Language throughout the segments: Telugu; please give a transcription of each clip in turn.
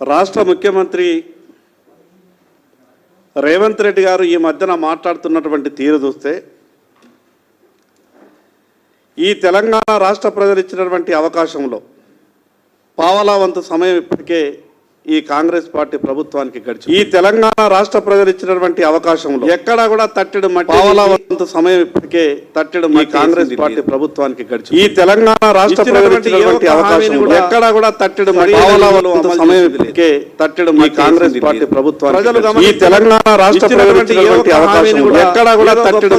రాష్ట్ర ముఖ్యమంత్రి రేవంత్ రెడ్డి గారు ఈ మధ్యన మాట్లాడుతున్నటువంటి తీరు చూస్తే ఈ తెలంగాణ రాష్ట్ర ప్రజలు ఇచ్చినటువంటి అవకాశంలో పావలా వంతు సమయం ఇప్పటికే ఈ కాంగ్రెస్ పార్టీ ప్రభుత్వానికి గడిచి ఈ తెలంగాణ రాష్ట్ర ప్రజలు ఇచ్చినటువంటి అవకాశంలో ఎక్కడా కూడా తట్టెడు మట్టి సమయం ఇప్పటికే తట్టెడు ఈ కాంగ్రెస్ పార్టీ ప్రభుత్వానికి గడిచి ఈ తెలంగాణ రాష్ట్ర ప్రజలు ఇచ్చినటువంటి అవకాశం ఎక్కడా కూడా తట్టెడు మట్టి సమయం ఇప్పటికే తట్టెడు ఈ కాంగ్రెస్ పార్టీ ప్రభుత్వానికి ఈ తెలంగాణ రాష్ట్ర ప్రజలు ఇచ్చినటువంటి అవకాశం ఎక్కడా కూడా తట్టెడు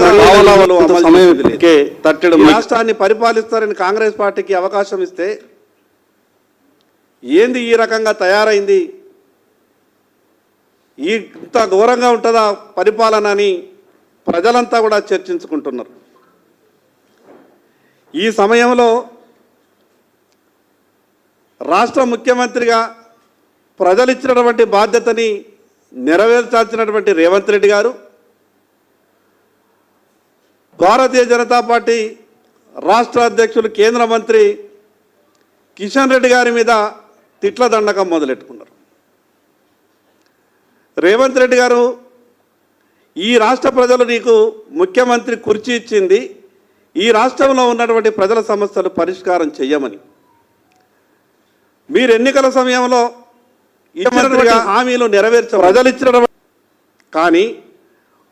సమయం ఇప్పటికే తట్టెడు రాష్ట్రాన్ని పరిపాలిస్తారని కాంగ్రెస్ పార్టీకి అవకాశం ఇస్తే ఏంది ఈ రకంగా తయారైంది? ఈ ఇంత ఘోరంగా ఉంటుందా పరిపాలన అని ప్రజలంతా కూడా చర్చించుకుంటున్నారు. ఈ సమయంలో రాష్ట్ర ముఖ్యమంత్రిగా ప్రజలు ఇచ్చినటువంటి బాధ్యతని నెరవేర్చాల్సినటువంటి రేవంత్ రెడ్డి గారు భారతీయ జనతా పార్టీ రాష్ట్ర అధ్యక్షులు కేంద్ర మంత్రి కిషన్ రెడ్డి గారి మీద తిట్ల దండకం మొదలెట్టుకున్నారు. రేవంత్ రెడ్డి గారు ఈ రాష్ట్ర ప్రజలు నీకు ముఖ్యమంత్రి కుర్చీ ఇచ్చింది ఈ రాష్ట్రంలో ఉన్నటువంటి ప్రజల సమస్యలు పరిష్కారం చెయ్యమని. మీరు ఎన్నికల సమయంలో ఇచ్చినటువంటి హామీలు నెరవేర్చ ప్రజలు ఇచ్చిన కానీ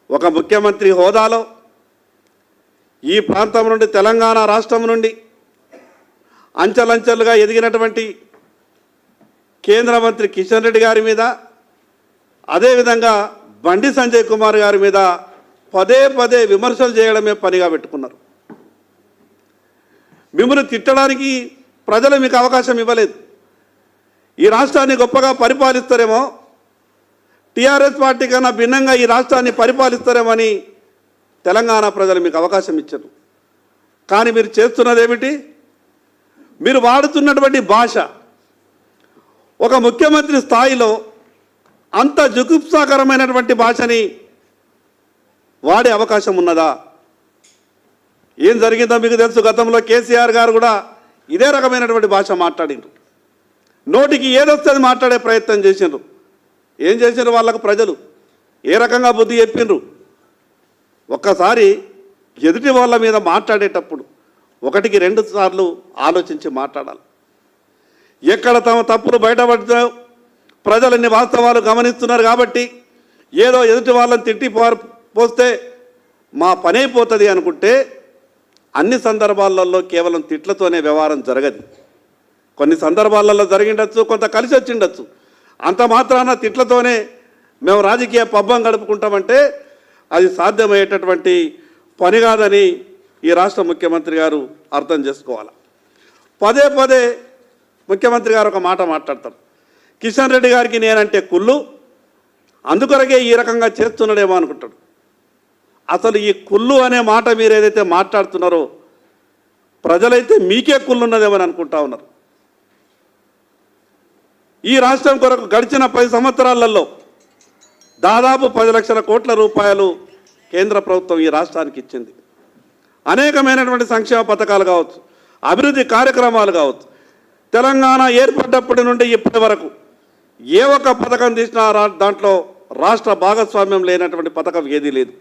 ఒక ముఖ్యమంత్రి హోదాలో ఈ ప్రాంతం నుండి తెలంగాణ రాష్ట్రం నుండి అంచెలంచెలుగా ఎదిగినటువంటి కేంద్ర మంత్రి కిషన్ రెడ్డి గారి మీద అదేవిధంగా బండి సంజయ్ కుమార్ గారి మీద పదే పదే విమర్శలు చేయడమే పనిగా పెట్టుకున్నారు. మిమ్మల్ని తిట్టడానికి ప్రజలు మీకు అవకాశం ఇవ్వలేదు. ఈ రాష్ట్రాన్ని గొప్పగా పరిపాలిస్తారేమో టీఆర్ఎస్ పార్టీ కన్నా భిన్నంగా ఈ రాష్ట్రాన్ని పరిపాలిస్తారేమని తెలంగాణ ప్రజలు మీకు అవకాశం ఇచ్చారు. కానీ మీరు చేస్తున్నది ఏమిటి మీరు వాడుతున్నటువంటి భాష ఒక ముఖ్యమంత్రి స్థాయిలో అంత జుగుప్సాకరమైనటువంటి భాషని వాడే అవకాశం ఉన్నదా? ఏం జరిగిందో మీకు తెలుసు గతంలో కేసీఆర్ గారు కూడా ఇదే రకమైనటువంటి భాష మాట్లాడిండ్రు. నోటికి ఏదొస్తుంది మాట్లాడే ప్రయత్నం చేసిండ్రు. ఏం చేసిండ్రు వాళ్ళకు ప్రజలు? ఏ రకంగా బుద్ధి చెప్పిండ్రు ఒక్కసారి ఎదుటి వాళ్ళ మీద మాట్లాడేటప్పుడు ఒకటికి రెండు సార్లు ఆలోచించి మాట్లాడాలి. ఎక్కడ తమ తప్పులు బయటపడతా ప్రజలన్ని వాస్తవాలు గమనిస్తున్నారు కాబట్టి ఏదో ఎదుటి వాళ్ళని తిట్టి పోస్తే మా పని అయిపోతుంది అనుకుంటే అన్ని సందర్భాలలో కేవలం తిట్లతోనే వ్యవహారం జరగదు. కొన్ని సందర్భాలలో జరిగిండొచ్చు కొంత కలిసి వచ్చిండొచ్చు. అంత మాత్రాన తిట్లతోనే మేము రాజకీయ పబ్బం గడుపుకుంటామంటే అది సాధ్యమయ్యేటటువంటి పని కాదని ఈ రాష్ట్ర ముఖ్యమంత్రి గారు అర్థం చేసుకోవాలి. పదే పదే ముఖ్యమంత్రి గారు ఒక మాట మాట్లాడతారు. కిషన్ రెడ్డి గారికి నేనంటే కుళ్ళు అందుకొరకే ఈ రకంగా చేస్తున్నాడేమో అనుకుంటాడు. అసలు ఈ కుళ్ళు అనే మాట మీరు ఏదైతే మాట్లాడుతున్నారో ప్రజలైతే మీకే కుళ్ళున్నదేమని అనుకుంటా ఉన్నారు. ఈ రాష్ట్రం కొరకు గడిచిన పది సంవత్సరాలలో దాదాపు పది లక్షల కోట్ల రూపాయలు కేంద్ర ప్రభుత్వం ఈ రాష్ట్రానికి ఇచ్చింది. అనేకమైనటువంటి సంక్షేమ పథకాలు కావచ్చు అభివృద్ధి కార్యక్రమాలు కావచ్చు తెలంగాణ ఏర్పడ్డప్పటి నుండి ఇప్పటి వరకు ఏ ఒక్క పథకం తీసినా రా- దాంట్లో రాష్ట్ర భాగస్వామ్యం లేనటువంటి పథకం ఏదీ లేదు.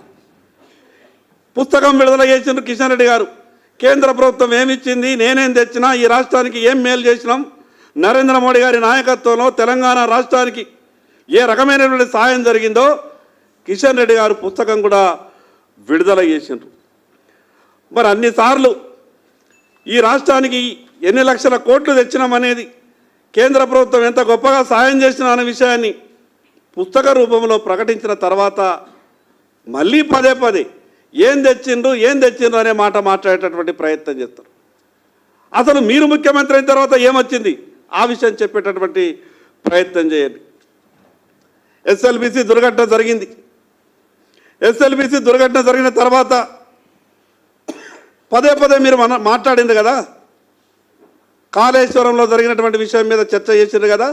పుస్తకం విడుదల చేసిన కిషన్ రెడ్డి గారు. కేంద్ర ప్రభుత్వం ఏమిచ్చింది నేనేం తెచ్చినా ఈ రాష్ట్రానికి ఏం మేలు చేసినాం? నరేంద్ర మోడీ గారి నాయకత్వంలో తెలంగాణ రాష్ట్రానికి ఏ రకమైనటువంటి సాయం జరిగిందో కిషన్ రెడ్డి గారు పుస్తకం కూడా విడుదల చేసిండ్రు. మరి అన్నిసార్లు ఈ రాష్ట్రానికి ఎన్ని లక్షల కోట్లు తెచ్చినామనేది కేంద్ర ప్రభుత్వం ఎంత గొప్పగా సాయం చేసిన అనే విషయాన్ని పుస్తక రూపంలో ప్రకటించిన తర్వాత మళ్ళీ పదే పదే ఏం తెచ్చిండ్రు ఏం తెచ్చిండ్రు అనే మాట మాట్లాడేటటువంటి ప్రయత్నం చేస్తారు. అసలు మీరు ముఖ్యమంత్రి అయిన తర్వాత ఏమొచ్చింది? ఆ విషయం చెప్పేటటువంటి ప్రయత్నం చేయండి. ఎస్ఎల్బిసి దుర్ఘటన జరిగింది. ఎస్ఎల్బిసి దుర్ఘటన జరిగిన తర్వాత పదే పదే మీరు మన మాట్లాడింది కదా? కాళేశ్వరంలో జరిగినటువంటి విషయం మీద చర్చ చేసిండ్రు కదా?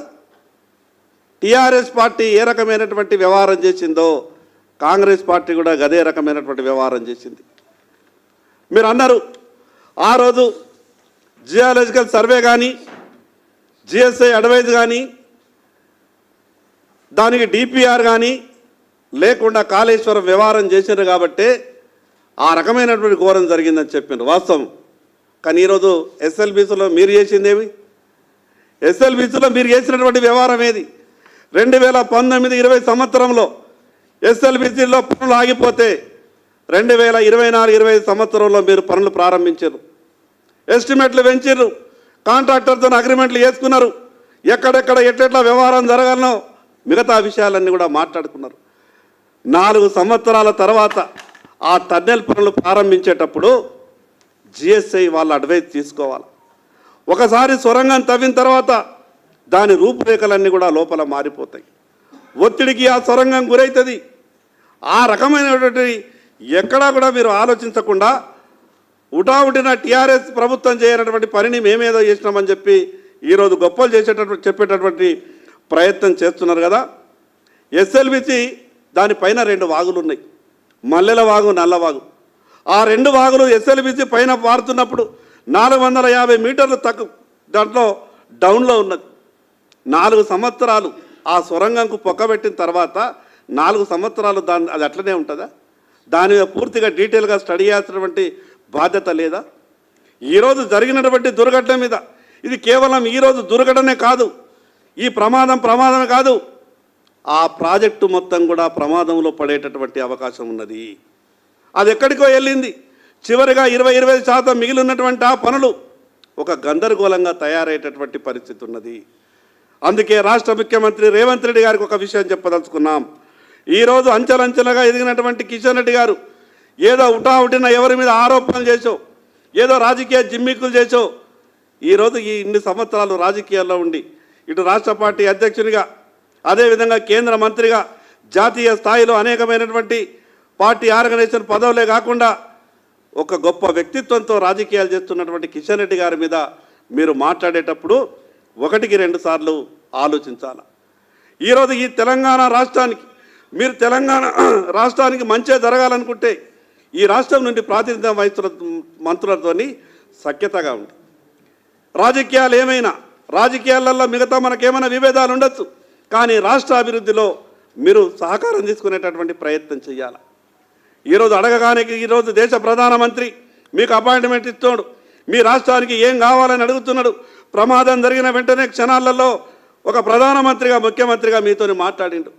టీఆర్ఎస్ పార్టీ ఏ రకమైనటువంటి వ్యవహారం చేసిందో కాంగ్రెస్ పార్టీ కూడా గదే రకమైనటువంటి వ్యవహారం చేసింది. మీరు అన్నారు ఆ రోజు జియాలజికల్ సర్వే కానీ జిఎస్ఐ అడ్వైజ్ కానీ దానికి డిపిఆర్ కానీ లేకుండా కాళేశ్వరం వ్యవహారం చేసినారు కాబట్టే ఆ రకమైనటువంటి ఘోరం జరిగిందని చెప్పిండ్రు వాస్తవం. కానీ ఈరోజు ఎస్ఎల్బీసీలో మీరు చేసిందేమి? ఎస్ఎల్బీసీలో మీరు చేసినటువంటి వ్యవహారం ఏది? రెండు వేల పంతొమ్మిది ఇరవై సంవత్సరంలో ఎస్ఎల్బీసీలో పనులు ఆగిపోతే రెండు వేల ఇరవై నాలుగు ఇరవై ఐదు సంవత్సరంలో మీరు పనులు ప్రారంభించారు. ఎస్టిమేట్లు పెంచారు. కాంట్రాక్టర్తో అగ్రిమెంట్లు చేసుకున్నారు. ఎక్కడెక్కడ ఎట్లెట్లా వ్యవహారం జరగాలనో మిగతా విషయాలన్నీ కూడా మాట్లాడుకున్నారు. నాలుగు సంవత్సరాల తర్వాత ఆ టన్నెల్ పనులు ప్రారంభించేటప్పుడు జిఎస్ఐ వాళ్ళ అడ్వైస్ తీసుకోవాలి. ఒకసారి సొరంగం తవ్విన తర్వాత దాని రూపురేఖలన్నీ కూడా లోపల మారిపోతాయి. ఒత్తిడికి ఆ సొరంగం గురవుతుంది ఆ రకమైనటువంటి ఎక్కడా కూడా మీరు ఆలోచించకుండా ఉటావుటిన టీఆర్ఎస్ ప్రభుత్వం చేయనటువంటి పనిని మేమేదో చేసినామని చెప్పి ఈరోజు గొప్పలు చేసేటటువంటి చెప్పేటటువంటి ప్రయత్నం చేస్తున్నారు కదా. ఎస్ఎల్బిసి దానిపైన రెండు వాగులు ఉన్నాయి మల్లెల వాగు నల్లవాగు ఆ రెండు వాగులు ఎస్ఎల్బిసి పైన పారుతున్నప్పుడు నాలుగు వందల యాభై మీటర్లు తక్కువ దాంట్లో డౌన్లో ఉన్నది. నాలుగు సంవత్సరాలు ఆ సొరంగంకు పొక్కబెట్టిన తర్వాత నాలుగు సంవత్సరాలు దాని అది అట్లనే ఉంటుందా? దాని మీద పూర్తిగా డీటెయిల్గా స్టడీ చేయాల్సినటువంటి బాధ్యత లేదా? ఈరోజు జరిగినటువంటి దుర్ఘటన మీద ఇది కేవలం ఈరోజు దుర్ఘటనే కాదు ఈ ప్రమాదం ప్రమాదం కాదు ఆ ప్రాజెక్టు మొత్తం కూడా ప్రమాదంలో పడేటటువంటి అవకాశం ఉన్నది. అది ఎక్కడికో వెళ్ళింది. చివరిగా ఇరవై ఇరవై శాతం మిగిలి ఉన్నటువంటి ఆ పనులు ఒక గందరగోళంగా తయారయ్యేటటువంటి పరిస్థితి ఉన్నది. అందుకే రాష్ట్ర ముఖ్యమంత్రి రేవంత్ రెడ్డి గారికి ఒక విషయం చెప్పదలుచుకున్నాం. ఈరోజు అంచెలంచెలుగా ఎదిగినటువంటి కిషన్ రెడ్డి గారు ఏదో ఉటావుటిన ఎవరి మీద ఆరోపణలు చేసో ఏదో రాజకీయ జిమ్మిక్కులు చేసో ఈరోజు ఈ ఇన్ని సంవత్సరాలు రాజకీయాల్లో ఉండి ఇటు రాష్ట్ర పార్టీ అధ్యక్షునిగా అదేవిధంగా కేంద్ర మంత్రిగా జాతీయ స్థాయిలో అనేకమైనటువంటి పార్టీ ఆర్గనైజేషన్ పదవులే కాకుండా ఒక గొప్ప వ్యక్తిత్వంతో రాజకీయాలు చేస్తున్నటువంటి కిషన్ రెడ్డి గారి మీద మీరు మాట్లాడేటప్పుడు ఒకటికి రెండు సార్లు ఆలోచించాలి? ఈరోజు ఈ తెలంగాణ రాష్ట్రానికి మీరు తెలంగాణ రాష్ట్రానికి మంచిగా జరగాలనుకుంటే ఈ రాష్ట్రం నుండి ప్రాతినిధ్యం వహిస్తున్న మంత్రులతోని సఖ్యతగా ఉంది రాజకీయాలు ఏమైనా రాజకీయాలలో మిగతా మనకేమైనా విభేదాలు ఉండొచ్చు కానీ రాష్ట్ర అభివృద్ధిలో మీరు సహకారం తీసుకునేటటువంటి ప్రయత్నం చేయాలి? ఈరోజు అడగగానే ఈరోజు దేశ ప్రధానమంత్రి మీకు అపాయింట్మెంట్ ఇస్తున్నాడు. మీ రాష్ట్రానికి ఏం కావాలని అడుగుతున్నాడు. ప్రమాదం జరిగిన వెంటనే క్షణాలలో ఒక ప్రధానమంత్రిగా ముఖ్యమంత్రిగా మీతో మాట్లాడిండు.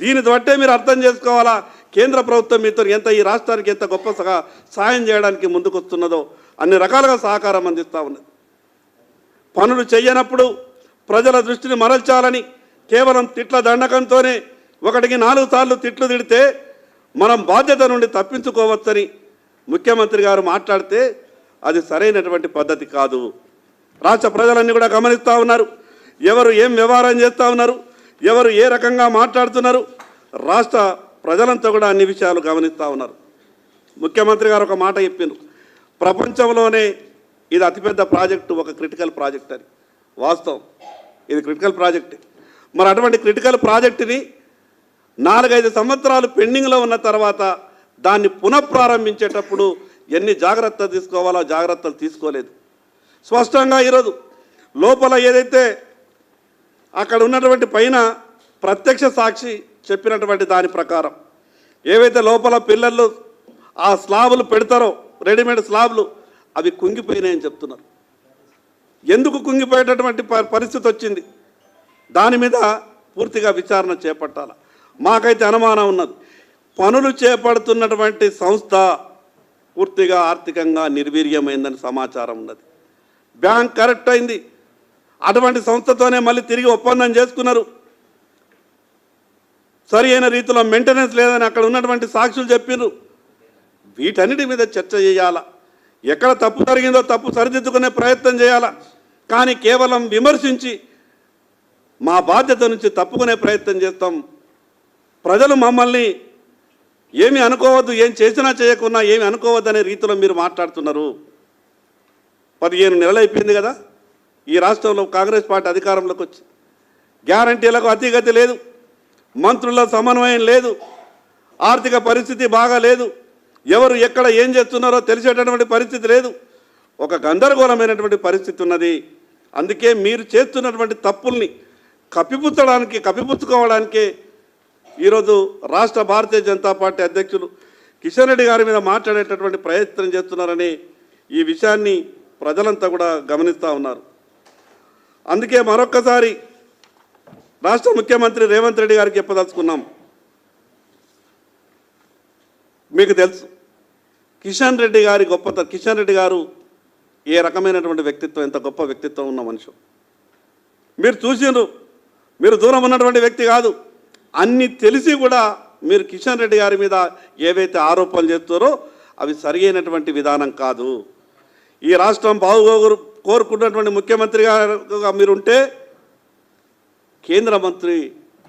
దీని బట్టే మీరు అర్థం చేసుకోవాలా? కేంద్ర ప్రభుత్వం మీతో ఎంత ఈ రాష్ట్రానికి ఎంత గొప్ప సహా సాయం చేయడానికి ముందుకొస్తున్నదో అన్ని రకాలుగా సహకారం అందిస్తూ ఉన్నది. పనులు చేయనప్పుడు ప్రజల దృష్టిని మరల్చాలని కేవలం తిట్ల దండకంతోనే ఒకటికి నాలుగు సార్లు తిట్లు తిడితే మనం బాధ్యత నుండి తప్పించుకోవచ్చని ముఖ్యమంత్రి గారు మాట్లాడితే అది సరైనటువంటి పద్ధతి కాదు. రాష్ట్ర ప్రజలన్నీ కూడా గమనిస్తూ ఉన్నారు. ఎవరు ఏం వ్యవహారం చేస్తూ ఉన్నారు ఎవరు ఏ రకంగా మాట్లాడుతున్నారు రాష్ట్ర ప్రజలంతా కూడా అన్ని విషయాలు గమనిస్తూ ఉన్నారు. ముఖ్యమంత్రి గారు ఒక మాట చెప్పిండ్రు. ప్రపంచంలోనే ఇది అతిపెద్ద ప్రాజెక్టు ఒక క్రిటికల్ ప్రాజెక్ట్ అని. వాస్తవం. ఇది క్రిటికల్ ప్రాజెక్ట్. మరి అటువంటి క్రిటికల్ ప్రాజెక్టుని నాలుగైదు సంవత్సరాలు పెండింగ్లో ఉన్న తర్వాత దాన్ని పునఃప్రారంభించేటప్పుడు ఎన్ని జాగ్రత్తలు తీసుకోవాలో జాగ్రత్తలు తీసుకోలేదు. స్పష్టంగా ఈరోజు లోపల ఏదైతే అక్కడ ఉన్నటువంటి పైన ప్రత్యక్ష సాక్షి చెప్పినటువంటి దాని ప్రకారం ఏవైతే లోపల పిల్లలు ఆ స్లాబులు పెడతారో రెడీమేడ్ స్లాబులు అవి కుంగిపోయినాయని చెప్తున్నారు. ఎందుకు కుంగిపోయేటటువంటి ప- పరిస్థితి వచ్చింది? దాని మీద పూర్తిగా విచారణ చేపట్టాలి? మాకైతే అనుమానం ఉన్నది. పనులు చేపడుతున్నటువంటి సంస్థ పూర్తిగా ఆర్థికంగా నిర్వీర్యమైందని సమాచారం ఉన్నది. బ్యాంక్ కరెక్ట్ అయింది. అటువంటి సంస్థతోనే మళ్ళీ తిరిగి ఒప్పందం చేసుకున్నారు. సరి అయిన రీతిలో మెయింటెనెన్స్ లేదని అక్కడ ఉన్నటువంటి సాక్షులు చెప్పిర్రు. వీటన్నిటి మీద చర్చ చేయాలా? ఎక్కడ తప్పు జరిగిందో తప్పు సరిదిద్దుకునే ప్రయత్నం చేయాలా? కానీ కేవలం విమర్శించి మా బాధ్యత నుంచి తప్పుకునే ప్రయత్నం చేస్తాం. ప్రజలు మమ్మల్ని ఏమి అనుకోవద్దు ఏం చేసినా చేయకున్నా ఏమి అనుకోవద్దు అనే రీతిలో మీరు మాట్లాడుతున్నారు. పదిహేను నెలలు అయిపోయింది కదా ఈ రాష్ట్రంలో కాంగ్రెస్ పార్టీ అధికారంలోకి వచ్చి. గ్యారంటీలకు అతిగతి లేదు మంత్రుల సమన్వయం లేదు ఆర్థిక పరిస్థితి బాగా లేదు ఎవరు ఎక్కడ ఏం చేస్తున్నారో తెలిసేటటువంటి పరిస్థితి లేదు ఒక గందరగోళమైనటువంటి పరిస్థితి ఉన్నది. అందుకే మీరు చేస్తున్నటువంటి తప్పుల్ని కప్పిపుచ్చడానికి కప్పిపుచ్చుకోవడానికే ఈరోజు రాష్ట్ర భారతీయ జనతా పార్టీ అధ్యక్షులు కిషన్ రెడ్డి గారి మీద మాట్లాడేటటువంటి ప్రయత్నం చేస్తున్నారని ఈ విషయాన్ని ప్రజలంతా కూడా గమనిస్తూ ఉన్నారు. అందుకే మరొక్కసారి రాష్ట్ర ముఖ్యమంత్రి రేవంత్ రెడ్డి గారికి చెప్పదలుచుకున్నాం. మీకు తెలుసు కిషన్ రెడ్డి గారి గొప్పత కిషన్ రెడ్డి గారు ఏ రకమైనటువంటి వ్యక్తిత్వం ఎంత గొప్ప వ్యక్తిత్వం ఉన్న మనిషి. మీరు చూసిండ్రు మీరు దూరం ఉన్నటువంటి వ్యక్తి కాదు. అన్ని తెలిసి కూడా మీరు కిషన్ రెడ్డి గారి మీద ఏవైతే ఆరోపణలు చేస్తారో అవి సరియైనటువంటి విధానం కాదు. ఈ రాష్ట్రం బాగుగోరు కోరుకున్నటువంటి ముఖ్యమంత్రి గారుగా మీరుంటే కేంద్ర మంత్రి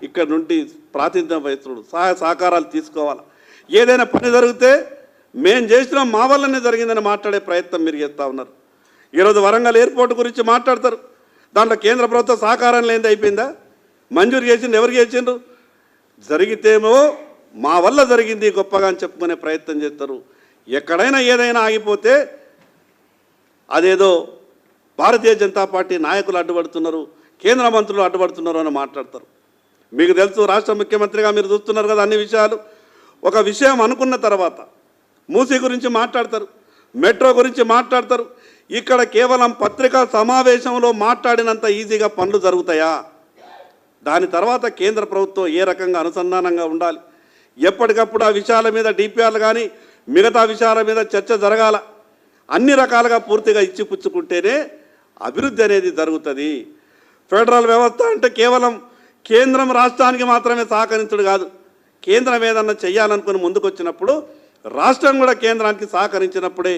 ఇక్కడ నుండి ప్రాతినిధ్యం వహిస్తుడు. సహాయ సహకారాలు తీసుకోవాలి? ఏదైనా పని జరిగితే మేము చేసిన మా వల్లనే జరిగిందని మాట్లాడే ప్రయత్నం మీరు చేస్తూ ఉన్నారు. ఈరోజు వరంగల్ ఎయిర్పోర్ట్ గురించి మాట్లాడతారు. దాంట్లో కేంద్ర ప్రభుత్వ సహకారం లేనిది అయిపోయిందా? మంజూరు చేసింది ఎవరు చేసిండ్రు? జరిగితేమో మా వల్ల జరిగింది గొప్పగా అని చెప్పుకునే ప్రయత్నం చేస్తారు. ఎక్కడైనా ఏదైనా ఆగిపోతే అదేదో భారతీయ జనతా పార్టీ నాయకులు అడ్డుపడుతున్నారు కేంద్ర మంత్రులు అడ్డుపడుతున్నారు అని మాట్లాడతారు. మీకు తెలుసు రాష్ట్ర ముఖ్యమంత్రిగా మీరు చూస్తున్నారు కదా అన్ని విషయాలు. ఒక విషయం అనుకున్న తర్వాత మూసీ గురించి మాట్లాడతారు మెట్రో గురించి మాట్లాడతారు. ఇక్కడ కేవలం పత్రికా సమావేశంలో మాట్లాడినంత ఈజీగా పనులు జరుగుతాయా? దాని తర్వాత కేంద్ర ప్రభుత్వం ఏ రకంగా అనుసంధానంగా ఉండాలి? ఎప్పటికప్పుడు ఆ విషయాల మీద డిపిఆర్లు కానీ మిగతా విషయాల మీద చర్చ జరగాల. అన్ని రకాలుగా పూర్తిగా ఇచ్చిపుచ్చుకుంటేనే అభివృద్ధి అనేది జరుగుతుంది. ఫెడరల్ వ్యవస్థ అంటే కేవలం కేంద్రం రాష్ట్రానికి మాత్రమే సహకరించడు కాదు. కేంద్రం ఏదన్నా చేయాలనుకుని ముందుకొచ్చినప్పుడు రాష్ట్రం కూడా కేంద్రానికి సహకరించినప్పుడే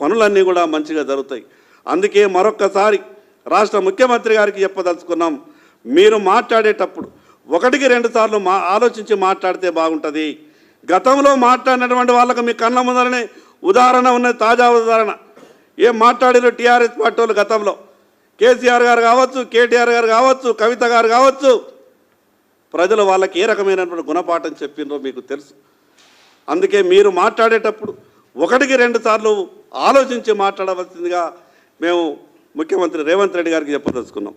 పనులన్నీ కూడా మంచిగా జరుగుతాయి. అందుకే మరొక్కసారి రాష్ట్ర ముఖ్యమంత్రి గారికి చెప్పదలుచుకున్నాం మీరు మాట్లాడేటప్పుడు ఒకటికి రెండు సార్లు మా ఆలోచించి మాట్లాడితే బాగుంటుంది. గతంలో మాట్లాడినటువంటి వాళ్ళకు మీ కళ్ళ ముందరనే ఉదాహరణ ఉన్నది తాజా ఉదాహరణ. ఏం మాట్లాడారు టీఆర్ఎస్ పార్టీ వాళ్ళు గతంలో? కేసీఆర్ గారు కావచ్చు కేటీఆర్ గారు కావచ్చు కవిత గారు కావచ్చు. ప్రజలు వాళ్ళకి ఏ రకమైనటువంటి గుణపాఠం చెప్పిందో మీకు తెలుసు. అందుకే మీరు మాట్లాడేటప్పుడు ఒకటికి రెండు సార్లు ఆలోచించి మాట్లాడవలసిందిగా మేము ముఖ్యమంత్రి రేవంత్ రెడ్డి గారికి చెప్పదలుచుకున్నాం.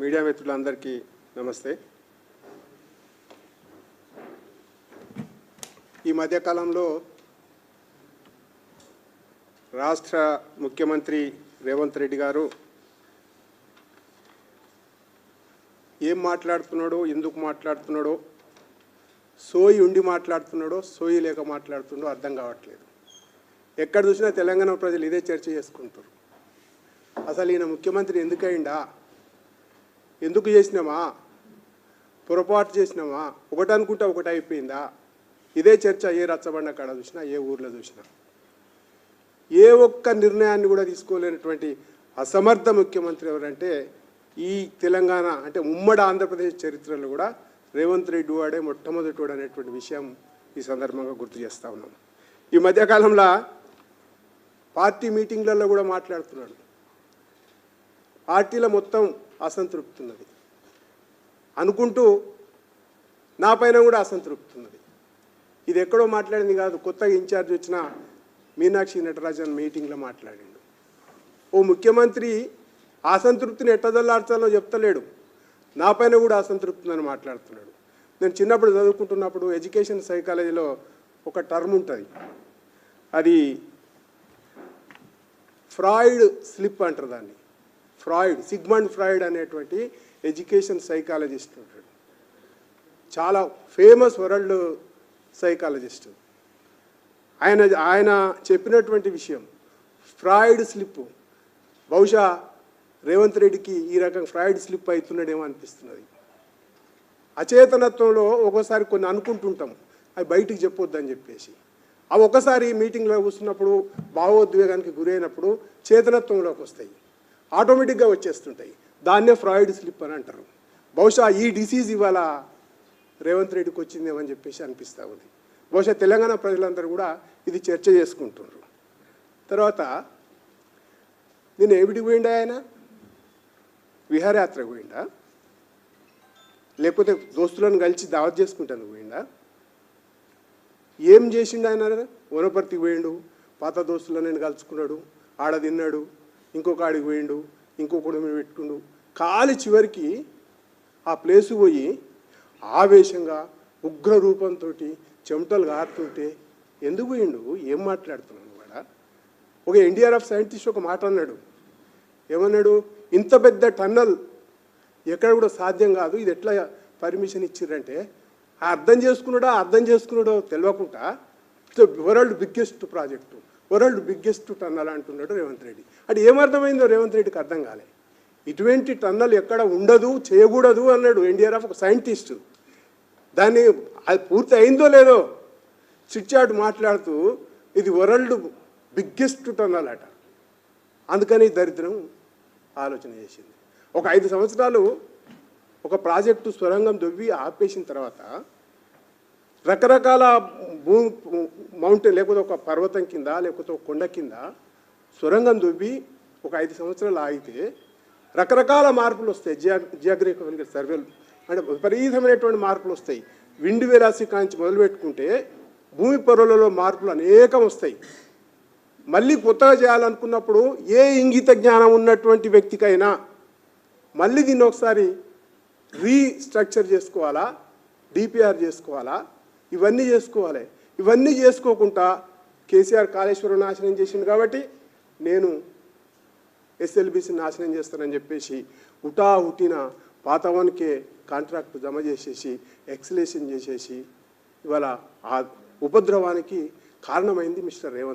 మీడియా మిత్రులందరికీ నమస్తే. ఈ మధ్యకాలంలో రాష్ట్ర ముఖ్యమంత్రి రేవంత్ రెడ్డి గారు ఏం మాట్లాడుతున్నాడో ఎందుకు మాట్లాడుతున్నాడో సోయి ఉండి మాట్లాడుతున్నాడో సోయి లేక మాట్లాడుతున్నాడో అర్థం కావట్లేదు. ఎక్కడ చూసినా తెలంగాణ ప్రజలు ఇదే చర్చ చేసుకుంటారు అసలు ఈయన ముఖ్యమంత్రి ఎందుకయిందా ఎందుకు చేసినామా? పొరపాటు చేసినామా? ఒకటి అనుకుంటే ఒకటి అయిపోయిందా? ఇదే చర్చ ఏ రచ్చబండ కాడ చూసినా ఏ ఊర్లో చూసినా. ఏ ఒక్క నిర్ణయాన్ని కూడా తీసుకోలేనటువంటి అసమర్థ ముఖ్యమంత్రి ఎవరంటే ఈ తెలంగాణ అంటే ఉమ్మడి ఆంధ్రప్రదేశ్ చరిత్రలో కూడా రేవంత్ రెడ్డి వాడే మొట్టమొదటి వాడు అనేటువంటి విషయం ఈ సందర్భంగా గుర్తు చేస్తా ఉన్నాం. ఈ మధ్యకాలంలో పార్టీ మీటింగ్లలో కూడా మాట్లాడుతున్నాడు. పార్టీలో మొత్తం అసంతృప్తి ఉన్నది అనుకుంటూ నా పైన కూడా అసంతృప్తి ఉన్నది ఇది ఎక్కడో మాట్లాడింది కాదు కొత్తగా ఇన్ఛార్జ్ వచ్చిన మీనాక్షి నటరాజన్ మీటింగ్లో మాట్లాడిండు. ఓ ముఖ్యమంత్రి అసంతృప్తిని ఎట్టదల్లార్చాలో చెప్తలేడు. నా పైన కూడా అసంతృప్తి ఉందని మాట్లాడుతున్నాడు. నేను చిన్నప్పుడు చదువుకుంటున్నప్పుడు ఎడ్యుకేషన్ సైకాలజీలో ఒక టర్మ్ ఉంటుంది. అది ఫ్రాయిడ్ స్లిప్ అంటారు దాన్ని. ఫ్రాయిడ్ సిగ్మండ్ ఫ్రాయిడ్ అనేటువంటి ఎడ్యుకేషన్ సైకాలజిస్ట్ ఉంటాడు. చాలా ఫేమస్ వరల్డ్ సైకాలజిస్ట్. ఆయన ఆయన చెప్పినటువంటి విషయం ఫ్రాయిడ్ స్లిప్. బహుశా రేవంత్ రెడ్డికి ఈ రకం ఫ్రాయిడ్ స్లిప్ అవుతున్నాడేమో అనిపిస్తున్నది. అచేతనత్వంలో ఒక్కోసారి కొన్ని అనుకుంటుంటాం. అవి బయటికి చెప్పొద్దని చెప్పేసి. అవి ఒకసారి మీటింగ్లో కూర్చున్నప్పుడు భావోద్వేగానికి గురైనప్పుడు చేతనత్వంలోకి వస్తాయి. ఆటోమేటిక్గా వచ్చేస్తుంటాయి. దాన్నే ఫ్రాయిడ్ స్లిప్ అని అంటారు. బహుశా ఈ డిసీజ్ ఇవాళ రేవంత్ రెడ్డికి వచ్చిందేమని చెప్పేసి అనిపిస్తూ ఉంది. బహుశా తెలంగాణ ప్రజలందరూ కూడా ఇది చర్చ చేసుకుంటున్నారు తర్వాత నేను ఏమిటికి పోయిండా ఆయన? విహారయాత్రకు పోయిండా? లేకపోతే దోస్తులను కలిసి దావత్ చేసుకుంటాను పోయిండా? ఏం చేసిండు ఆయన? వనపర్తికి పోయిండు. పాత దోస్తులను నేను కలుసుకున్నాడు. ఆడ తిన్నాడు. ఇంకొక ఆడికి పోయిండు ఇంకొకడు మీద పెట్టుకుండు. కాలి చివరికి ఆ ప్లేసు పోయి ఆవేశంగా ఉగ్ర రూపంతో చెమటలు గారుతుంటే ఎందుకు పోయిండు? ఏం మాట్లాడుతున్నాను కూడా ఒక ఎన్డీఆర్ఎఫ్ సైంటిస్ట్ ఒక మాట అన్నాడు. ఏమన్నాడు? ఇంత పెద్ద టన్నల్ ఎక్కడ కూడా సాధ్యం కాదు ఇది ఎట్లా పర్మిషన్ ఇచ్చిర్రంటే ఆ అర్థం చేసుకున్నాడో అర్థం చేసుకున్నాడో తెలియకుండా world biggest project. World biggest tunnel అంటున్నాడు రేవంత్ రెడ్డి. అది ఏమర్థమైందో రేవంత్ రెడ్డికి అర్థం కాలే. ఇటువంటి టన్నల్ ఎక్కడ ఉండదు చేయకూడదు అన్నాడు ఎన్డీఆర్ఎఫ్ ఒక సైంటిస్ట్. దాన్ని అది పూర్తి అయిందో లేదో చిట్చాటు మాట్లాడుతూ ఇది వరల్డ్ బిగ్గెస్ట్ టన్నల్ అట. అందుకని దరిద్రం ఆలోచన చేసింది. ఒక ఐదు సంవత్సరాలు ఒక ప్రాజెక్టు సొరంగం దొవ్వి ఆపేసిన తర్వాత రకరకాల భూ మౌంటైన్ లేకపోతే ఒక పర్వతం కింద లేకపోతే ఒక కొండ కింద సొరంగం దుబ్బి ఒక ఐదు సంవత్సరాలు ఆగితే రకరకాల మార్పులు వస్తాయి. జియా జియాగ్రఫికల్ సర్వేలు అంటే విపరీతమైనటువంటి మార్పులు వస్తాయి. విండ్ వెలాసి కాంచి మొదలు పెట్టుకుంటే భూమి పొరలలో మార్పులు అనేకం వస్తాయి. మళ్ళీ కొత్తగా చేయాలనుకున్నప్పుడు ఏ ఇంగిత జ్ఞానం ఉన్నటువంటి వ్యక్తికైనా మళ్ళీ దీన్ని ఒకసారి రీస్ట్రక్చర్ చేసుకోవాలా? డిపిఆర్ చేసుకోవాలా? ఇవన్నీ చేసుకోవాలి. ఇవన్నీ చేసుకోకుండా కేసీఆర్ కాళేశ్వరం నాశనం చేసింది కాబట్టి నేను ఎస్ఎల్బిసి నాశనం చేస్తానని చెప్పేసి ఉటా హుటిన పాతవానికే కాంట్రాక్ట్ జమ చేసేసి ఎక్సలేషన్ చేసేసి ఇవాళ ఆ ఉపద్రవానికి కారణమైంది మిస్టర్ రేవంత్.